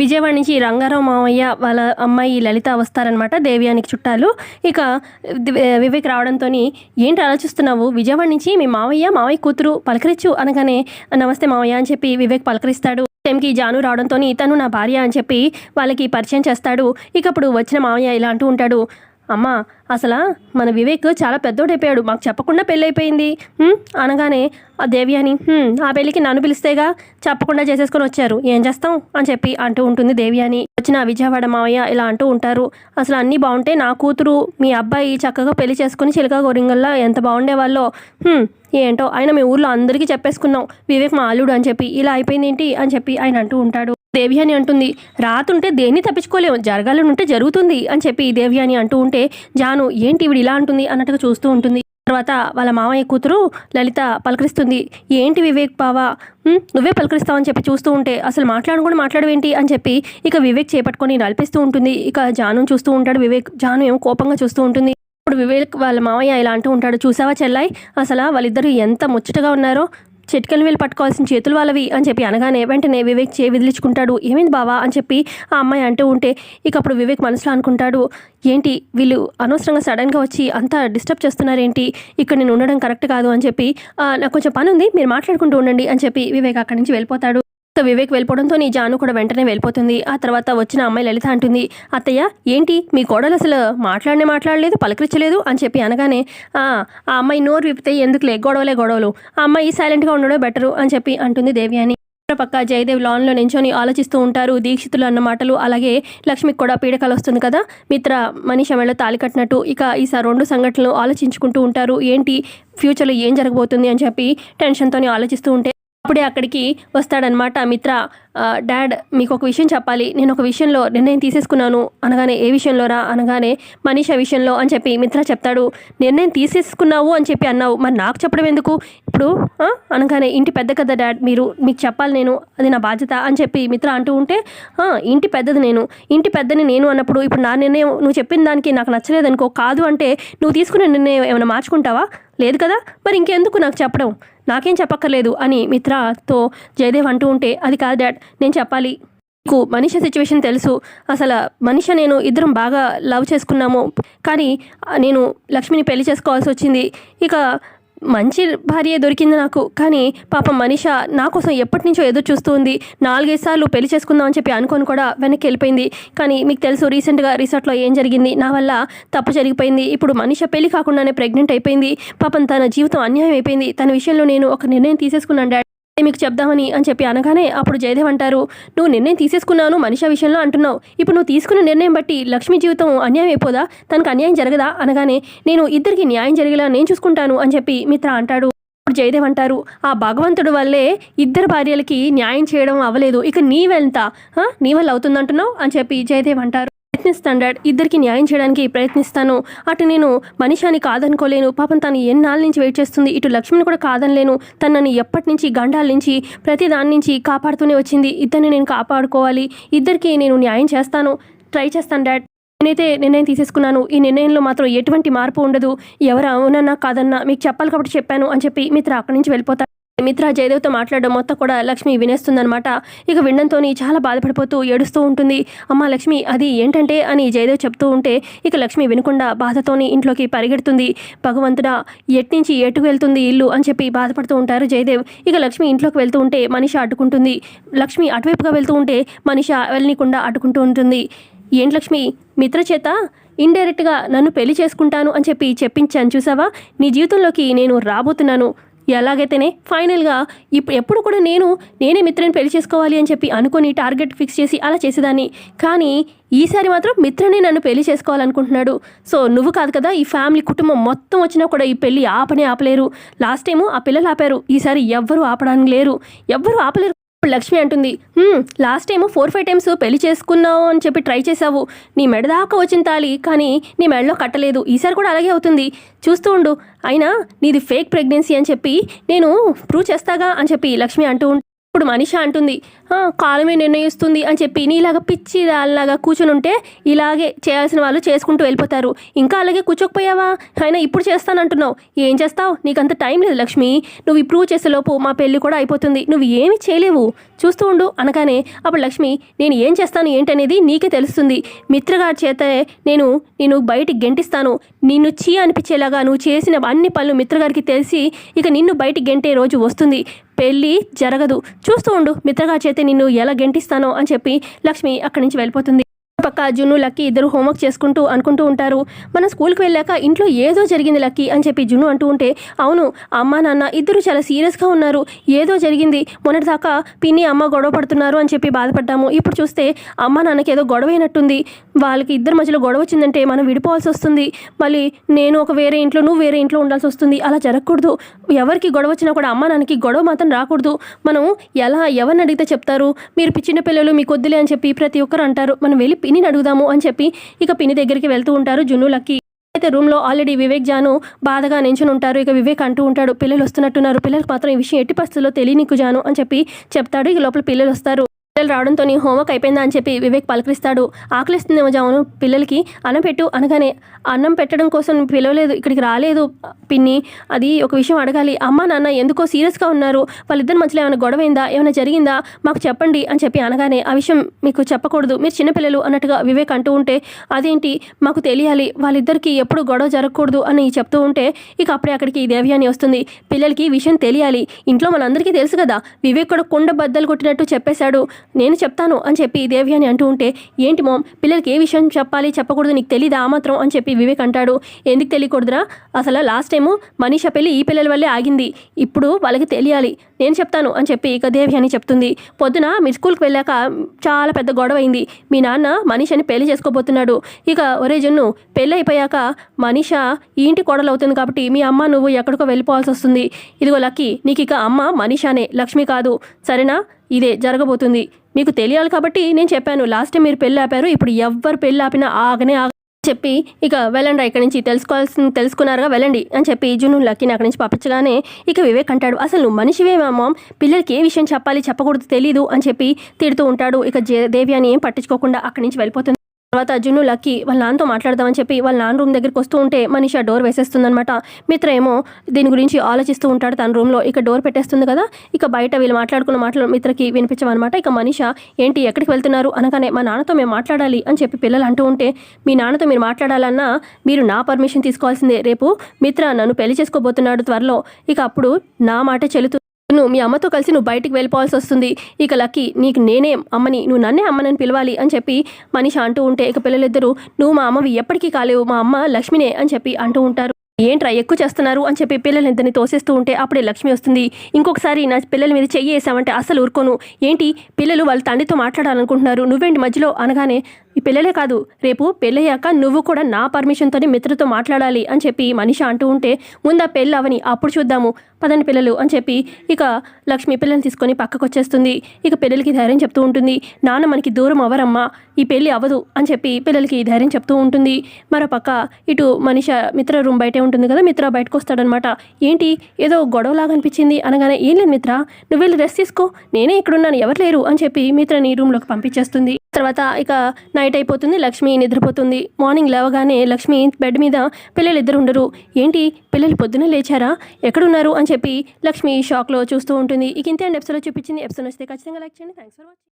విజయవాడ నుంచి రంగారావు మావయ్య వాళ్ళ అమ్మాయి లలిత వస్తారనమాట దేవ్యానికి చుట్టాలు. ఇక వివేక్ రావడంతో ఏంటి ఆలోచిస్తున్నావు విజయవాడ నుంచి మీ మావయ్య మావయ్య కూతురు పలకరించు అనగానే నమస్తే మావయ్య అని చెప్పి వివేక్ పలకరిస్తాడు. టైంకి జాను రావడంతో తను నా భార్య అని చెప్పి వాళ్ళకి పరిచయం చేస్తాడు. ఇక అప్పుడు వచ్చిన మావయ్య ఇలా అంటూ ఉంటాడు. అమ్మా అసలు మన వివేక్ చాలా పెద్దోడైపోయాడు. మాకు చెప్పకుండా పెళ్ళైపోయింది. అనగానే ఆ దేవి అని ఆ పెళ్ళికి నన్ను పిలిస్తేగా చెప్పకుండా చేసేసుకొని వచ్చారు. ఏం చేస్తాం? అని చెప్పి అంటూ ఉంటుంది దేవి అని వచ్చిన విజయవాడ మావయ్య ఇలా అంటూ ఉంటారు. అసలు అన్నీ బాగుంటే నా కూతురు మీ అబ్బాయి చక్కగా పెళ్ళి చేసుకుని చిలక గోరింగల్లా ఎంత బాగుండేవాళ్ళో. ఏంటో ఆయన మీ ఊర్లో అందరికీ చెప్పేసుకున్నాం. వివేక్ మా అల్లుడు అని చెప్పి ఇలా అయిపోయింది ఏంటి అని చెప్పి ఆయన అంటూ ఉంటాడు. దేవ్యాని అంటుంది రాతుంటే దేన్ని తప్పించుకోలేము జరగాలని ఉంటే జరుగుతుంది అని చెప్పి దేవ్యాని అంటూ ఉంటే జాను ఏంటి ఇవిడు ఇలా అంటుంది? అన్నట్టుగా చూస్తూ ఉంటుంది. తర్వాత వాళ్ళ మామయ్య కూతురు లలిత పలకరిస్తుంది ఏంటి వివేక్ బావా? ఉమ్, నువ్వే పలకరిస్తావని చెప్పి చూస్తూ ఉంటే అసలు మాట్లాడు కూడా మాట్లాడవేంటి? అని చెప్పి ఇక వివేక్ చేపట్టుకొని నడిపిస్తూ ఉంటుంది. ఇక జాను చూస్తూ ఉంటాడు వివేక్. జాను ఏమో కోపంగా చూస్తూ ఉంటుంది. ఇప్పుడు వివేక్ వాళ్ళ మామయ్య ఇలా అంటూ ఉంటాడు చూసావా చెల్లాయి? అసలు వాళ్ళిద్దరూ ఎంత ముచ్చటగా ఉన్నారో చిటికెలు వీళ్ళు పట్టుకోవాల్సిన చేతులు వాళ్ళవి అని చెప్పి అనగానే వెంటనే వివేక్ చే విదిలించుకుంటాడు. ఏమైంది బావా? అని చెప్పి ఆ అమ్మాయి అంటూ ఉంటే ఇక అప్పుడు వివేక్ మనసులో అనుకుంటాడు ఏంటి వీళ్ళు అనవసరంగా సడన్గా వచ్చి అంతా డిస్టర్బ్ చేస్తున్నారేంటి? ఇక్కడ నేను ఉండడం కరెక్ట్ కాదు అని చెప్పి నాకు కొంచెం పని ఉంది మీరు మాట్లాడుకుంటూ ఉండండి అని చెప్పి వివేక్ అక్కడి నుంచి వెళ్ళిపోతాడు. ఇక వివేక్ వెళ్ళిపోవడంతో నీ జాను కూడా వెంటనే వెళ్ళిపోతుంది. ఆ తర్వాత వచ్చిన అమ్మాయి లలిత అంటుంది అత్తయ్య ఏంటి? మీ కోడలు అసలు మాట్లాడనే మాట్లాడలేదు పలకరించలేదు? అని చెప్పి అనగానే "ఆ, అమ్మాయి నోరు విప్పితే ఎందుకులే? గొడవలే గొడవలు. ఆ అమ్మాయి సైలెంట్గా ఉండడం బెటరు అని చెప్పి అంటుంది దేవి అని పక్క జయదేవ్ లాన్లో నించొని ఆలోచిస్తూ ఉంటారు దీక్షితులు అన్న మాటలు. అలాగే లక్ష్మికి కూడా పీడకలు వస్తుంది కదా? మిత్ర మనిషి మెళ్ళ తాలి కట్టినట్టు. ఇక ఈసారి రెండు సంఘటనలు ఆలోచించుకుంటూ ఉంటారు. ఏంటి? ఫ్యూచర్లో ఏం జరగబోతుంది? అని చెప్పి టెన్షన్తో ఆలోచిస్తూ ఉంటే అప్పుడే అక్కడికి వస్తాడనమాట మిత్ర. డాడ్ మీకు ఒక విషయం చెప్పాలి. నేను ఒక విషయంలో నిర్ణయం తీసేసుకున్నాను. అనగానే ఏ విషయంలోరా అనగానే మనీషా విషయంలో అని చెప్పి మిత్ర చెప్తాడు. నిర్ణయం తీసేసుకున్నావు అని చెప్పి అన్నావు. మరి నాకు చెప్పడం ఎందుకు? ఇప్పుడు అనగానే ఇంటి పెద్ద కదా డాడ్ మీరు మీకు చెప్పాలి నేను అది నా బాధ్యత అని చెప్పి మిత్ర అంటూ ఉంటే ఇంటి పెద్దది నేను. ఇంటి పెద్దని నేను అన్నప్పుడు ఇప్పుడు నా నిర్ణయం నువ్వు చెప్పిన దానికి నాకు నచ్చలేదనుకో కాదు అంటే నువ్వు తీసుకునే నిర్ణయం ఏమైనా మార్చుకుంటావా? లేదు కదా? మరి ఇంకెందుకు నాకు చెప్పడం? నాకేం చెప్పక్కర్లేదు అని మిత్రతో జయదేవ్ అంటూ ఉంటే అది కాదు డాడ్ నేను చెప్పాలి. నీకు మనిషి సిచ్యువేషన్ తెలుసు. అసలు మనిషి నేను ఇద్దరం బాగా లవ్ చేసుకున్నాము. కానీ నేను లక్ష్మిని పెళ్ళి చేసుకోవాల్సి వచ్చింది. ఇక మంచి భార్య దొరికింది నాకు. కానీ పాపం మనిష నా కోసం ఎప్పటి నుంచో ఎదురు చూస్తూ ఉంది. నాలుగైదు సార్లు పెళ్ళి చేసుకుందామని చెప్పి అనుకొని కూడా వెనక్కి వెళ్ళిపోయింది. కానీ మీకు తెలుసు రీసెంట్గా రిసార్ట్లో ఏం జరిగింది? నా వల్ల తప్పు జరిగిపోయింది. ఇప్పుడు మనిష పెళ్ళి కాకుండానే ప్రెగ్నెంట్ అయిపోయింది. పాపం తన జీవితం అన్యాయం అయిపోయింది. తన విషయంలో నేను ఒక నిర్ణయం తీసేసుకున్నాను డాడీ. మీకు చెప్దామని అని చెప్పి అనగానే అప్పుడు జయదేవ్ అంటారు నువ్వు నిర్ణయం తీసేసుకున్నాను మనిషి విషయంలో అంటున్నావు. ఇప్పుడు నువ్వు తీసుకున్న నిర్ణయం బట్టి లక్ష్మి జీవితం అన్యాయం అయిపోదా? తనకు అన్యాయం జరగదా? అనగానే నేను ఇద్దరికి న్యాయం జరిగేలా నేను చూసుకుంటాను అని చెప్పి మిత్ర అంటాడు. అప్పుడు జయదేవ్ అంటారు ఆ భగవంతుడు వల్లే ఇద్దరు భార్యలకి న్యాయం చేయడం అవ్వలేదు. ఇక నీ నీ వల్ల అవుతుందంటున్నావు? అని చెప్పి జయదేవ్ అంటారు. ప్రయత్నిస్తాను ఇద్దరికి న్యాయం చేయడానికి ప్రయత్నిస్తాను. అటు నేను మనిషాని కాదనుకోలేను. పాపం తను ఎన్నాళ్ళ నుంచి వెయిట్ చేస్తుంది. ఇటు లక్ష్మిని కూడా కాదనలేను. తనని ఎప్పటి నుంచి గండాల నుంచి ప్రతి దాని నుంచి కాపాడుతూనే వచ్చింది. ఇద్దరిని నేను కాపాడుకోవాలి. ఇద్దరికి నేను న్యాయం చేస్తాను. ట్రై చేస్తాను డాడ్ నేనైతే నిర్ణయం తీసేసుకున్నాను. ఈ నిర్ణయంలో మాత్రం ఎటువంటి మార్పు ఉండదు. ఎవరు అవునన్నా కాదన్నా మీకు చెప్పాలి కాబట్టి చెప్పాను అని చెప్పి మిత్ర అక్కడి నుంచి వెళ్ళిపోతాడు. మిత్ర జయదేవ్తో మాట్లాడడం మొత్తం కూడా లక్ష్మి వినేస్తుందనమాట ఇక వినడంతో చాలా బాధపడిపోతూ ఏడుస్తూ ఉంటుంది. అమ్మ లక్ష్మి అది ఏంటంటే అని జయదేవ్ చెప్తూ ఉంటే ఇక లక్ష్మి వినకుండా బాధతోని ఇంట్లోకి పరిగెడుతుంది. భగవంతుడా ఎట్నుంచి ఎటుకు వెళ్తుంది ఇల్లు అని చెప్పి బాధపడుతూ ఉంటారు జయదేవ్. ఇక లక్ష్మి ఇంట్లోకి వెళ్తూ ఉంటే మనిష అడ్డుకుంటుంది. లక్ష్మి అటువైపుగా వెళ్తూ ఉంటే మనిష వెళ్ళనీకుండా అడ్డుకుంటూ ఉంటుంది. ఏంటి లక్ష్మి మిత్ర చేత ఇండైరెక్ట్గా నన్ను పెళ్ళి చేసుకుంటాను అని చెప్పి చెప్పించాను చూసావా? నీ జీవితంలోకి నేను రాబోతున్నాను. ఎలాగైతేనే ఫైనల్గా ఇప్పుడు ఎప్పుడు కూడా నేను నేనే మిత్రని పెళ్ళి చేసుకోవాలి అని చెప్పి అనుకుని టార్గెట్ ఫిక్స్ చేసి అలా చేసేదాన్ని. కానీ ఈసారి మాత్రం మిత్రనే నన్ను పెళ్ళి చేసుకోవాలనుకుంటున్నాడు. సో నువ్వు కాదు కదా ఈ ఫ్యామిలీ కుటుంబం మొత్తం వచ్చినా కూడా ఈ పెళ్ళి ఆపనే ఆపలేరు. లాస్ట్ టైము ఆ పిల్లలు ఆపారు. ఈసారి ఎవ్వరూ ఆపడానికి లేరు. ఎవ్వరూ ఆపలేరు. లక్ష్మి అంటుంది last time four five times పెళ్ళి చేసుకున్నావు అని చెప్పి ట్రై చేసావు నీ మెడ దాకా వచ్చిన తాలి కానీ నీ మెడలో కట్టలేదు. ఈసారి కూడా అలాగే అవుతుంది. చూస్తూ ఉండు. అయినా నీది ఫేక్ ప్రెగ్నెన్సీ అని చెప్పి నేను ప్రూవ్ చేస్తాగా అని చెప్పి లక్ష్మి అంటూ ఇప్పుడు మనిషి అంటుంది కాలమే నిర్ణయిస్తుంది అని చెప్పి నీలాగా పిచ్చి దానిలాగా కూర్చుని ఉంటే ఇలాగే చేయాల్సిన వాళ్ళు చేసుకుంటూ వెళ్ళిపోతారు. ఇంకా అలాగే కూర్చోకపోయావా? అయినా ఇప్పుడు చేస్తానంటున్నావు. ఏం చేస్తావు? నీకంత టైం లేదు లక్ష్మి. నువ్వు ఈ ప్రూవ్ చేసేలోపు మా పెళ్ళి కూడా అయిపోతుంది. నువ్వు ఏమి చేయలేవు. చూస్తూ ఉండు అనగానే అప్పుడు లక్ష్మి నేను ఏం చేస్తాను ఏంటనేది నీకే తెలుస్తుంది. మిత్రగారి చేతే నేను నేను బయటికి గెంటిస్తాను. నిన్ను చీ అనిపించేలాగా నువ్వు చేసిన అన్ని పనులు మిత్రగారికి తెలిసి ఇక నిన్ను బయటికి గెంటే రోజు వస్తుంది. పెళ్ళి జరగదు. చూస్తూ ఉండు మిత్రగా చేతే నిన్ను ఎలా గెంటిస్తానో అని చెప్పి లక్ష్మి అక్కడి నుంచి వెళ్ళిపోతుంది. పక్క జున్ను లక్కీ ఇద్దరు హోంవర్క్ చేసుకుంటూ అనుకుంటూ ఉంటారు. మన స్కూల్కి వెళ్ళాక ఇంట్లో ఏదో జరిగింది లక్కీ అని చెప్పి జున్ను అంటూ ఉంటే అవును అమ్మ నాన్న ఇద్దరు చాలా సీరియస్గా ఉన్నారు. ఏదో జరిగింది మొన్నటిదాకా పిన్ని అమ్మ గొడవ పడుతున్నారు అని చెప్పి బాధపడ్డాము. ఇప్పుడు చూస్తే అమ్మ నాన్నకి ఏదో గొడవ అయినట్టుంది. వాళ్ళకి ఇద్దరి మధ్యలో గొడవ వచ్చిందంటే మనం విడిపోవాల్సి వస్తుంది. మళ్ళీ నేను ఒక వేరే ఇంట్లో నువ్వు వేరే ఇంట్లో ఉండాల్సి వస్తుంది. అలా జరగకూడదు. ఎవరికి గొడవ వచ్చినా కూడా అమ్మ నాన్నకి గొడవ మాత్రం రాకూడదు. మనం ఎలా ఎవరిని అడిగితే చెప్తారు? మీరు చిన్న పిల్లలు మీకు వద్దులే అని చెప్పి ప్రతి ఒక్కరు అంటారు. మనం వెళ్ళి పిన్నిని అడుగుదాము అని చెప్పి ఇక పిన్ని దగ్గరికి వెళ్తూ ఉంటారు. జున్ను లక్కీ అయితే రూమ్లో ఆల్రెడీ వివేక్ జాను బాధగా నించుని ఉంటారు. ఇక వివేక్ అంటూ ఉంటాడు పిల్లలు వస్తున్నట్టున్నారు. పిల్లలకు మాత్రం ఈ విషయం ఎట్టి పరిస్థితుల్లో తెలియనికు జాను అని చెప్పి చెప్తాడు. ఇక లోపల పిల్లలు వస్తారు. పిల్లలు రావడంతో నీ హోంవర్క్ అయిపోయిందా అని చెప్పి వివేక్ పలకరిస్తాడు. ఆకలిస్తుందేమో జామును. పిల్లలకి అన్నం పెట్టు అనగానే అన్నం పెట్టడం కోసం పిలవలేదు ఇక్కడికి రాలేదు పిన్ని. అది ఒక విషయం అడగాలి. అమ్మ నాన్న ఎందుకో సీరియస్గా ఉన్నారు. వాళ్ళిద్దరి మధ్యలో ఏమైనా గొడవ అయిందా ఏమైనా జరిగిందా? మాకు చెప్పండి అని చెప్పి అనగానే ఆ విషయం మీకు చెప్పకూడదు. మీరు చిన్నపిల్లలు అన్నట్టుగా వివేక్ అంటూ ఉంటే అదేంటి? మాకు తెలియాలి. వాళ్ళిద్దరికీ ఎప్పుడు గొడవ జరగకూడదు అని చెప్తూ ఉంటే ఇక అప్పుడే అక్కడికి దేవ్యాన్ని వస్తుంది. పిల్లలకి విషయం తెలియాలి. ఇంట్లో మనందరికీ తెలుసు కదా. వివేక్ కూడా కుండ బద్దలు కొట్టినట్టు చెప్పేశాడు. నేను చెప్తాను అని చెప్పి దేవ్యాని అంటూ ఉంటే ఏంటి మోమ్ పిల్లలకి ఏ విషయం చెప్పాలి చెప్పకూడదు నీకు తెలీదా ఆ మాత్రం? అని చెప్పి వివేక్ అంటాడు. ఎందుకు తెలియకూడదురా? అసలు లాస్ట్ టైము మనీష పెళ్ళి ఈ పిల్లల వల్లే ఆగింది. ఇప్పుడు వాళ్ళకి తెలియాలి. నేను చెప్తాను అని చెప్పి ఇక దేవ్యాని చెప్తుంది. పొద్దున మీ స్కూల్కి వెళ్ళాక చాలా పెద్ద గొడవ అయింది. మీ నాన్న మనీషని పెళ్ళి చేసుకోబోతున్నాడు. ఇక ఒరే జున్ను పెళ్ళి అయిపోయాక మనీష ఈ ఇంటి కోడలు అవుతుంది కాబట్టి మీ అమ్మ నువ్వు ఎక్కడికో వెళ్ళిపోవాల్సి వస్తుంది. ఇదిగో లక్కీ నీకు ఇక అమ్మ మనీషానే లక్ష్మి కాదు. సరేనా? ఇదే జరగబోతుంది. మీకు తెలియాలి కాబట్టి నేను చెప్పాను. లాస్ట్ టైం మీరు పెళ్ళి ఆపారు. ఇప్పుడు ఎవ్వరు పెళ్ళి ఆపినా ఆగనే ఆగ చెప్పి ఇక వెళ్ళండి ఇక్కడి నుంచి. తెలుసుకోవాల్సిన తెలుసుకున్నారుగా వెళ్ళండి అని చెప్పి జును లక్కీని అక్కడి నుంచి పంపించగానే ఇక వివేక్ అంటాడు అసలు నువ్వు మనిషివేమో పిల్లలకి ఏ విషయం చెప్పాలి చెప్పకూడదు తెలీదు అని చెప్పి తిడుతూ ఉంటాడు. ఇక జే అని ఏం పట్టించుకోకుండా అక్కడి నుంచి వెళ్ళిపోతుంది. తర్వాత జున్ను లక్కీ వాళ్ళ నాన్నతో మాట్లాడదామని చెప్పి వాళ్ళ నాన్న రూమ్ దగ్గరికి వస్తూ ఉంటే మనిషి డోర్ వేసేస్తుందనమాట మిత్ర ఏమో దీని గురించి ఆలోచిస్తూ ఉంటాడు తన రూమ్లో. ఇక డోర్ పెట్టేస్తుంది కదా ఇక బయట వీళ్ళు మాట్లాడుకున్న మాటలు మిత్రకి వినిపించమన్నమాట ఇక మనిష ఏంటి ఎక్కడికి వెళ్తున్నారు? అనగానే మా నాన్నతో మేము మాట్లాడాలి అని చెప్పి పిల్లలు అంటూ ఉంటే మీ నాన్నతో మీరు మాట్లాడాలన్నా మీరు నా పర్మిషన్ తీసుకోవాల్సిందే. రేపు మిత్ర నన్ను పెళ్ళి చేసుకోబోతున్నాడు త్వరలో. ఇక అప్పుడు నా మాట చెల్లుతూ నువ్వు మీ అమ్మతో కలిసి నువ్వు బయటికి వెళ్ళిపోవాల్సి వస్తుంది. ఇక లక్కీ నీకు నేనే అమ్మని నువ్వు నన్నే అమ్మనని పిలవాలి అని చెప్పి మనిషి అంటూ ఉంటే ఇక పిల్లలిద్దరూ నువ్వు మా అమ్మవి ఎప్పటికీ కాలేవు మా అమ్మ లక్ష్మినే అని చెప్పి అంటూ ఉంటారు. ఏంట్రా ఎక్కువ చేస్తున్నారు అని చెప్పి పిల్లలిద్దరిని తోసేస్తూ ఉంటే అప్పుడే లక్ష్మి వస్తుంది. ఇంకొకసారి నా పిల్లల మీద చెయ్యి వేసామంటే అసలు ఊరుకోను. ఏంటి పిల్లలు వాళ్ళ తండ్రితో మాట్లాడాలనుకుంటున్నారు. నువ్వేంటి మధ్యలో? అనగానే ఈ పిల్లలే కాదు రేపు పెళ్ళయ్యాక నువ్వు కూడా నా పర్మిషన్తోనే మిత్రతో మాట్లాడాలి అని చెప్పి మనిషి అంటూ ఉంటే ముందా పెళ్ళి అవని అప్పుడు చూద్దాము. పదండి పిల్లలు అని చెప్పి ఇక లక్ష్మి పిల్లల్ని తీసుకొని పక్కకు వచ్చేస్తుంది ఇక పిల్లలకి ధైర్యం చెప్తూ ఉంటుంది. నాన్న మనకి దూరం అవరమ్మా ఈ పెళ్ళి అవ్వదు అని చెప్పి పిల్లలకి ధైర్యం చెప్తూ ఉంటుంది. మరో పక్క ఇటు మనిష మిత్ర రూమ్ బయటే ఉంటుంది కదా మిత్ర బయటకు వస్తాడనమాట ఏంటి? ఏదో గొడవలాగా అనిపించింది అనగానే ఏం లేదు మిత్ర నువ్వు వెళ్ళి రెస్ట్ తీసుకో నేనే ఇక్కడున్నాను ఎవరు లేరు అని చెప్పి మిత్రని రూమ్లోకి పంపించేస్తుంది. తర్వాత ఇక నైట్ అయిపోతుంది లక్ష్మి నిద్రపోతుంది. మార్నింగ్ లేవగానే లక్ష్మి బెడ్ మీద పిల్లలు ఇద్దరు ఉండరు. ఏంటి? పిల్లలు పొద్దున లేచారా? ఎక్కడున్నారు? అని చెప్పి లక్ష్మి షాక్లో చూస్తూ ఉంటుంది. ఇక ఇంతే అండి. ఎపిసోడ్లో చూపించింది ఎపిసోడ్ వస్తే ఖచ్చితంగా లైక్ చేయండి. Thanks for watching